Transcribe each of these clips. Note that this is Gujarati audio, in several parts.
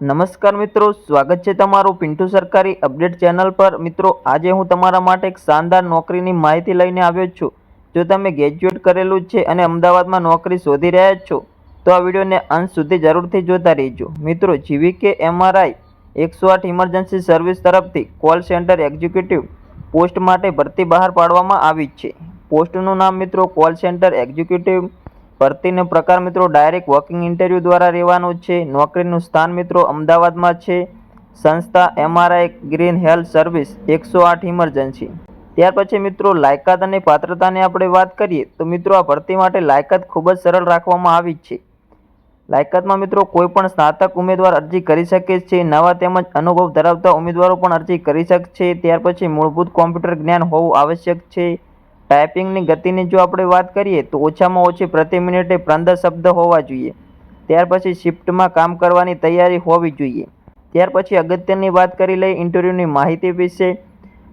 નમસ્કાર મિત્રો, સ્વાગત છે તમારું પિન્ટુ સરકારી અપડેટ ચેનલ પર. મિત્રો, આજે હું તમારા માટે એક શાનદાર નોકરીની માહિતી લઈને આવ્યો છું. જો તમે ગ્રેજ્યુએટ કરેલું છે અને અમદાવાદમાં નોકરી શોધી રહ્યા છો, તો આ વિડીયોને અંત સુધી જરૂરથી જોતા રહેજો. મિત્રો, જીવીકે એમઆરઆઈ એકસો આઠ ઇમરજન્સી સર્વિસ તરફથી કોલ સેન્ટર એક્ઝિક્યુટિવ પોસ્ટ માટે ભરતી બહાર પાડવામાં આવી છે. પોસ્ટનું નામ મિત્રો, કોલ સેન્ટર એક્ઝિક્યુટિવ ભરતીનો પ્રકાર મિત્રો ડાયરેક્ટ વોકિંગ ઇન્ટરવ્યૂ દ્વારા રહેવાનું છે. નોકરીનું સ્થાન મિત્રો અમદાવાદમાં છે. સંસ્થા એમઆરઆઈ ગ્રીન હેલ્થ સર્વિસ એકસો આઠ ઇમરજન્સી ત્યાર પછી મિત્રો લાયકાત અને પાત્રતાની આપણે વાત કરીએ, તો મિત્રો આ ભરતી માટે લાયકાત ખૂબ જ સરળ રાખવામાં આવી છે. લાયકાતમાં મિત્રો કોઈ પણ સ્નાતક ઉમેદવાર અરજી કરી શકે છે, નવા તેમજ અનુભવ ધરાવતા ઉમેદવારો પણ અરજી કરી શકશે. ત્યાર પછી મૂળભૂત કોમ્પ્યુટર જ્ઞાન હોવું આવશ્યક છે. ટાઈપિંગની ગતિની જો આપણે વાત કરીએ તો ઓછામાં ઓછી પ્રતિ મિનિટે પંદર શબ્દ હોવા જોઈએ. ત્યાર પછી શિફ્ટમાં કામ કરવાની તૈયારી હોવી જોઈએ. ત્યાર પછી અગત્યની વાત કરી લઈએ ઇન્ટરવ્યૂની માહિતી વિશે.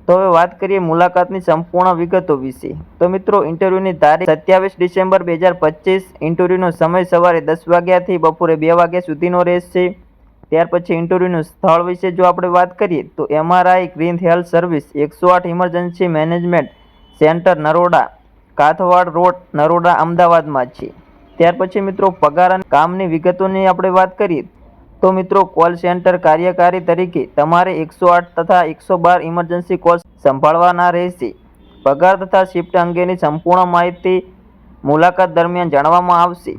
તો હવે વાત કરીએ મુલાકાતની સંપૂર્ણ વિગતો વિશે. તો મિત્રો, ઇન્ટરવ્યૂની તારીખ સત્યાવીસ ડિસેમ્બર બે હજાર પચીસ. ઇન્ટરવ્યૂનો સમય સવારે દસ વાગ્યાથી બપોરે બે વાગ્યા સુધીનો રહેશે. ત્યાર પછી ઇન્ટરવ્યૂનું સ્થળ વિશે જો આપણે વાત કરીએ તો એમઆરઆઈ ગ્રીન હેલ્થ સર્વિસ એકસો આઠ emergency management centre Naroda, Kathwad road Naroda અમદાવાદમાં છે. ત્યાર પછી મિત્રો પગાર અને કામની વિગતોની આપણે વાત કરીએ, તો મિત્રો કોલ સેન્ટર કાર્યકારી તરીકે તમારે એકસો આઠ તથા એકસો બાર ઇમરજન્સી કોલ સંભાળવાના રહેશે. પગાર તથા શિફ્ટ અંગેની સંપૂર્ણ માહિતી મુલાકાત દરમિયાન જાણવામાં આવશે.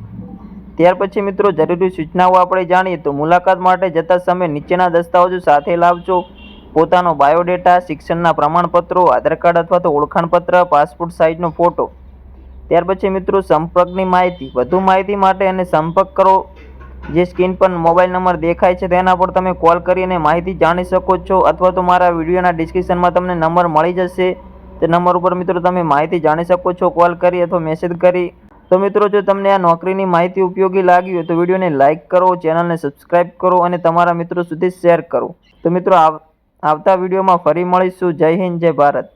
ત્યાર પછી મિત્રો જરૂરી સૂચનાઓ આપણે જાણીએ, તો મુલાકાત માટે જતા સમયે નીચેના દસ્તાવેજો સાથે લાવજો. પોતાનો બાયોડેટા, શિક્ષણના પ્રમાણપત્રો, આધાર કાર્ડ અથવા તો ઓળખાણપત્ર, પાસપોર્ટ સાઇઝનો ફોટો. ત્યાર પછી મિત્રો સંપર્કની માહિતી. વધુ માહિતી માટે અને સંપર્ક કરો. જે સ્ક્રીન પર મોબાઈલ નંબર દેખાય છે તેના પર તમે કોલ કરીને માહિતી જાણી શકો છો અથવા તો મારા વિડીયોના ડિસ્ક્રિપ્શનમાં તમને નંબર મળી જશે. તે નંબર ઉપર મિત્રો તમે માહિતી જાણી શકો છો, કોલ કરી અથવા મેસેજ કરી. તો મિત્રો જો તમને આ નોકરીની માહિતી ઉપયોગી લાગી હોય તો વિડીયોને લાઇક કરો, ચેનલને સબસ્ક્રાઈબ કરો અને તમારા મિત્રો સુધી શેર કરો. તો મિત્રો આવ આવતા વિડીયોમાં ફરી મળીશું. જય હિન્દ જય ભારત.